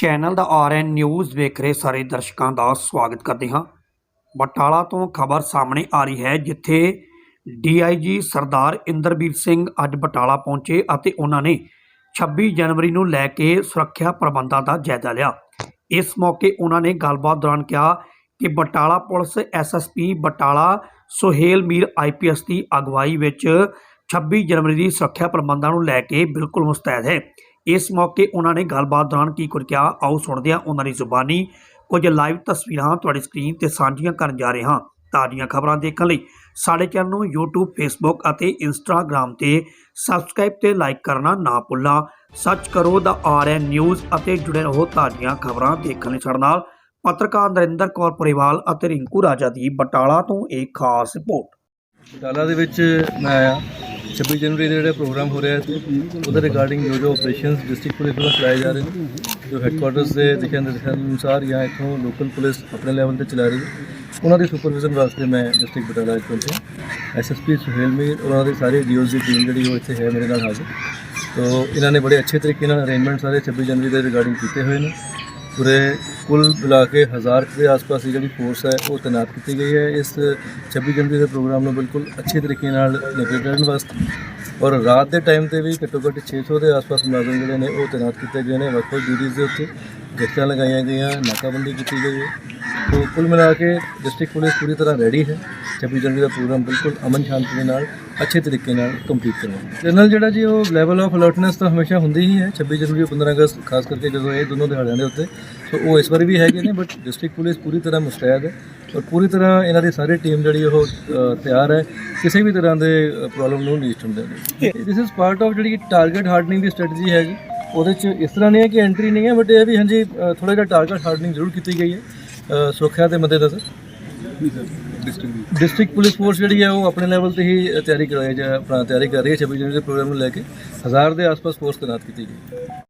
Channel ਦਾ RN news ਵੇਖ ਰਹੇ ਸਾਰੇ ਦਰਸ਼ਕਾਂ ਦਾ ਸਵਾਗਤ ਕਰਦੇ ਹਾਂ। ਬਟਾਲਾ ਤੋਂ ਖਬਰ ਸਾਹਮਣੇ ਆ ਰਹੀ ਹੈ, ਜਿੱਥੇ ਡੀਆਈਜੀ ਸਰਦਾਰ ਇੰਦਰਬੀਰ ਸਿੰਘ ਅੱਜ ਬਟਾਲਾ ਪਹੁੰਚੇ ਅਤੇ ਉਹਨਾਂ ਨੇ 26 ਜਨਵਰੀ ਨੂੰ ਲੈ ਕੇ ਸੁਰੱਖਿਆ ਪ੍ਰਬੰਧਾਂ ਦਾ ਜਾਇਜ਼ਾ ਲਿਆ। ਇਸ ਮੌਕੇ ਉਹਨਾਂ ਨੇ ਗੱਲਬਾਤ ਦੌਰਾਨ ਕਿਹਾ ਕਿ Batala police SSP Batala Suhail Mir IPS ਦੀ ਅਗਵਾਈ ਵਿੱਚ 26 ਜਨਵਰੀ ਦੀ ਸੁਰੱਖਿਆ ਪ੍ਰਬੰਧਾਂ ਨੂੰ ਲੈ ਕੇ ਬਿਲਕੁਲ ਮੁਸਤੈਦ ਹੈ। ਇਸ ਮੌਕੇ ਉਹਨਾਂ ਨੇ ਗੱਲਬਾਤ ਦੌਰਾਨ ਕੀ ਕੁਝ ਕਿਹਾ, ਆਓ ਸੁਣਦੇ ਹਾਂ ਉਹਨਾਂ ਦੀ ਜ਼ੁਬਾਨੀ। ਕੁਝ ਲਾਈਵ ਤਸਵੀਰਾਂ ਤੁਹਾਡੀ ਸਕਰੀਨ ਤੇ ਸਾਂਝੀਆਂ ਕਰਨ ਜਾ ਰਹੇ ਹਾਂ। ਤਾਜ਼ੀਆਂ ਖਬਰਾਂ ਦੇਖਣ ਲਈ ਸਾਡੇ ਚੈਨਲ ਨੂੰ YouTube, Facebook ਅਤੇ Instagram ਤੇ ਸਬਸਕ੍ਰਾਈਬ ਤੇ ਲਾਈਕ ਕਰਨਾ ਨਾ ਭੁੱਲਣਾ। ਸਰਚ ਕਰੋ ਦਾ ਆਰਐਨ ਨਿਊਜ਼ ਅਤੇ ਜੁੜੇ ਰਹੋ ਤਾਜ਼ੀਆਂ ਖਬਰਾਂ ਦੇਖਣ ਲਈ ਸਾਡੇ ਨਾਲ। ਪੱਤਰਕਾਰ ਨਰਿੰਦਰ ਕੌਰ ਪਰਿਵਾਲ ਅਤੇ ਰਿੰਕੂ ਰਾਜਾ ਦੀ ਬਟਾਲਾ ਤੋਂ ਇੱਕ ਖਾਸ ਰਿਪੋਰਟ। ਬਟਾਲਾ ਦੇ ਵਿੱਚ ਮੈਂ ਆਇਆ। 26 ਜਨਵਰੀ ਦੇ ਜਿਹੜਾ ਪ੍ਰੋਗਰਾਮ ਹੋ ਰਿਹਾ ਸੀ ਉਹਦੇ ਰਿਗਾਰਡਿੰਗ ਜੋ ਜੋ ਆਪਰੇਸ਼ਨਸ ਡਿਸਟ੍ਰਿਕਟ ਪੁਲਿਸ ਵੱਲੋਂ ਚਲਾਏ ਜਾ ਰਹੇ ਨੇ ਜੋ ਹੈੱਡਕੁਆਟਰਸ ਦੇ ਦਿਸ਼ਾ ਨਿਰਦੇਸ਼ਾਂ ਅਨੁਸਾਰ ਜਾਂ ਇੱਥੋਂ ਲੋਕਲ ਪੁਲਿਸ ਆਪਣੇ ਲੈਵਲ ਤੇ ਚਲਾ ਰਹੀ ਹੈ ਉਹਨਾਂ ਦੀ ਸੁਪਰਵਿਜ਼ਨ ਵਾਸਤੇ ਮੈਂ ਡਿਸਟ੍ਰਿਕਟ ਬਟਾਲਾ ਵਿੱਚ ਪਹੁੰਚਿਆ ਐਸਐਸਪੀ ਸੁਹੇਲ ਮੀਰ ਉਹਨਾਂ ਦੇ ਸਾਰੇ ਡੀਓਜ਼ ਦੀ ਟੀਮ ਜਿਹੜੀ ਉਹ ਇੱਥੇ ਹੈ ਮੇਰੇ ਨਾਲ ਹਾਜ਼ਰ ਤੋ ਇਹਨਾਂ ਨੇ ਬੜੇ ਅੱਛੇ ਤਰੀਕੇ ਨਾਲ ਅਰੇਂਜਮੈਂਟ ਸਾਰੇ 26 ਜਨਵਰੀ ਦੇ ਰਿਗਾਰਡਿੰਗ ਕੀਤੇ ਹੋਏ ਨੇ ਪੂਰੇ ਕੁੱਲ ਮਿਲਾ ਕੇ ਹਜ਼ਾਰ ਦੇ ਆਸ-ਪਾਸ ਦੀ ਜਿਹੜੀ ਫੋਰਸ ਹੈ, ਉਹ ਤੈਨਾਤ ਕੀਤੀ ਗਈ ਹੈ। ਇਸ 26 ਜਨਵਰੀ ਦੇ ਪ੍ਰੋਗਰਾਮ ਨੂੰ ਬਿਲਕੁਲ ਅੱਛੇ ਤਰੀਕੇ ਨਾਲ ਨਿਪਟ ਕਰਨ ਵਾਸਤੇ ਔਰ ਰਾਤ ਦੇ ਟਾਈਮ ਤੇ ਵੀ ਘੱਟੋ ਘੱਟ 600 ਦੇ ਆਸ-ਪਾਸ ਮੁਲਾਜ਼ਮ ਜਿਹੜੇ ਨੇ, ਉਹ ਤੈਨਾਤ ਕੀਤੇ ਗਏ ਨੇ। ਵੱਖ-ਵੱਖ ਡਿਊਟੀਆਂ ਦੇ ਉੱਤੇ ਗੱਤਾਂ ਲਗਾਈਆਂ ਗਈਆਂ, ਨਾਕਾਬੰਦੀ ਕੀਤੀ ਗਈ ਹੈ। ਤੋ ਕੁੱਲ ਮਿਲਾ ਕੇ ਡਿਸਟ੍ਰਿਕਟ ਪੁਲਿਸ ਪੂਰੀ ਤਰ੍ਹਾਂ ਰੈਡੀ ਹੈ 26 ਜਨਵਰੀ ਦਾ ਪ੍ਰੋਗਰਾਮ ਬਿਲਕੁਲ ਅਮਨ ਸ਼ਾਂਤੀ ਦੇ ਨਾਲ ਅੱਛੇ ਤਰੀਕੇ ਨਾਲ ਕੰਪਲੀਟ ਕਰਵਾਉਣਾ ਜਨਰਲ ਜਿਹੜਾ ਜੀ ਉਹ ਲੈਵਲ ਆਫ ਅਲਰਟਨੈਸ ਤਾਂ ਹਮੇਸ਼ਾ ਹੁੰਦੀ ਹੀ ਹੈ 26 ਜਨਵਰੀ ਔਰ 15 ਅਗਸਤ ਖਾਸ ਕਰਕੇ ਜਦੋਂ ਇਹ ਦੋਨੋਂ ਦਿਹਾੜਿਆਂ ਦੇ ਉੱਤੇ ਸੋ ਉਹ ਇਸ ਵਾਰ ਵੀ ਹੈਗੇ ਨੇ ਬਟ ਡਿਸਟ੍ਰਿਕਟ ਪੁਲਿਸ ਪੂਰੀ ਤਰ੍ਹਾਂ ਮੁਸਤੈਦ ਹੈ ਔਰ ਪੂਰੀ ਤਰ੍ਹਾਂ ਇਹਨਾਂ ਦੀ ਸਾਰੀ ਟੀਮ ਜਿਹੜੀ ਉਹ ਤਿਆਰ ਹੈ ਕਿਸੇ ਵੀ ਤਰ੍ਹਾਂ ਦੇ ਪ੍ਰੋਬਲਮ ਨੂੰ ਨਹੀਂ ਹੁੰਦੇ ਨੇ ਦਿਸ ਇਜ਼ ਪਾਰਟ ਆਫ ਜਿਹੜੀ ਟਾਰਗੇਟ ਹਾਰਡਨਿੰਗ ਦੀ ਸਟ੍ਰੈਟਜੀ ਹੈ ਜੀ ਉਹਦੇ ਚ ਇਸ ਤਰ੍ਹਾਂ ਨਹੀਂ ਹੈ ਕਿ ਐਂਟਰੀ ਨਹੀਂ ਹੈ ਬਟ ਇਹ ਵੀ ਹਾਂਜੀ ਥੋੜਾ ਜਿਹਾ ਟਾਰਗੇਟ ਹਾਰਡਨਿੰਗ ਜ਼ਰੂਰ ਕੀਤੀ ਗਈ ਹੈ ਸੁਰੱਖਿਆ ਦੇ ਮੱਦੇਨਜ਼ਰ ਡਿਸਟ੍ਰਿਕਟ ਪੁਲਿਸ ਫੋਰਸ ਜਿਹੜੀ ਹੈ ਉਹ ਆਪਣੇ ਲੈਵਲ ਤੇ ਹੀ ਤਿਆਰੀ ਕਰਾਈ ਜਾ ਆਪਣਾ ਤਿਆਰੀ ਕਰ ਰਹੀ ਹੈ 26 ਜਨਵਰੀ ਦੇ ਪ੍ਰੋਗਰਾਮ ਨੂੰ ਲੈ ਕੇ। ਹਜ਼ਾਰ ਦੇ ਆਸ-ਪਾਸ ਫੋਰਸ ਤੈਨਾਤ ਕੀਤੀ ਗਈ।